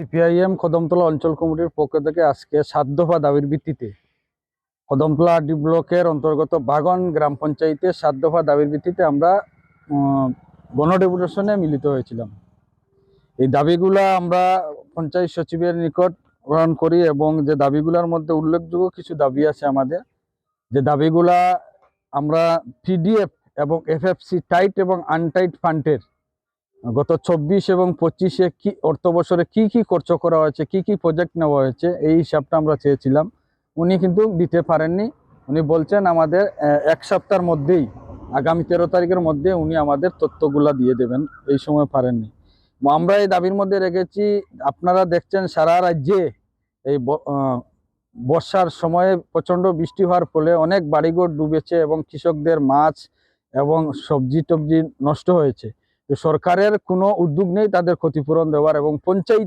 CPIM Kadamtala অঞ্চল কমিটির পক্ষ থেকে আজকে সাত দফা দাবির ভিত্তিতে কদমতলা ডি ব্লকের অন্তর্গত বাগন গ্রাম পঞ্চায়েতে সাত দফা দাবির ভিত্তিতে আমরা গণ ডেপুটেশনে মিলিত হয়েছিলাম। এই দাবিগুলা আমরা পঞ্চায়েত সচিবের নিকট গ্রহণ করি এবং যে দাবিগুলোর মধ্যে উল্লেখযোগ্য কিছু দাবি আছে আমাদের, যে দাবিগুলা আমরা পিডিএফ এবং এফএফসি টাইট এবং আনটাইট ফান্ডের গত চব্বিশ এবং পঁচিশে কি, অর্থ বছরে কি কি খরচ করা হয়েছে, কি কি প্রজেক্ট নেওয়া হয়েছে, এই হিসাবটা আমরা চেয়েছিলাম। উনি কিন্তু দিতে পারেননি। উনি বলছেন আমাদের এক সপ্তাহের মধ্যেই, আগামী তেরো তারিখের মধ্যে উনি আমাদের তথ্যগুলা দিয়ে দেবেন। এই সময় পারেননি। আমরা এই দাবির মধ্যে রেখেছি, আপনারা দেখছেন সারা রাজ্যে এই বর্ষার সময়ে প্রচণ্ড বৃষ্টি হওয়ার ফলে অনেক বাড়িঘর ডুবেছে এবং কৃষকদের মাছ এবং সবজি টবজি নষ্ট হয়েছে। সরকারের কোনো উদ্যোগ নেই তাদের ক্ষতিপূরণ দেওয়ার এবং পঞ্চায়েত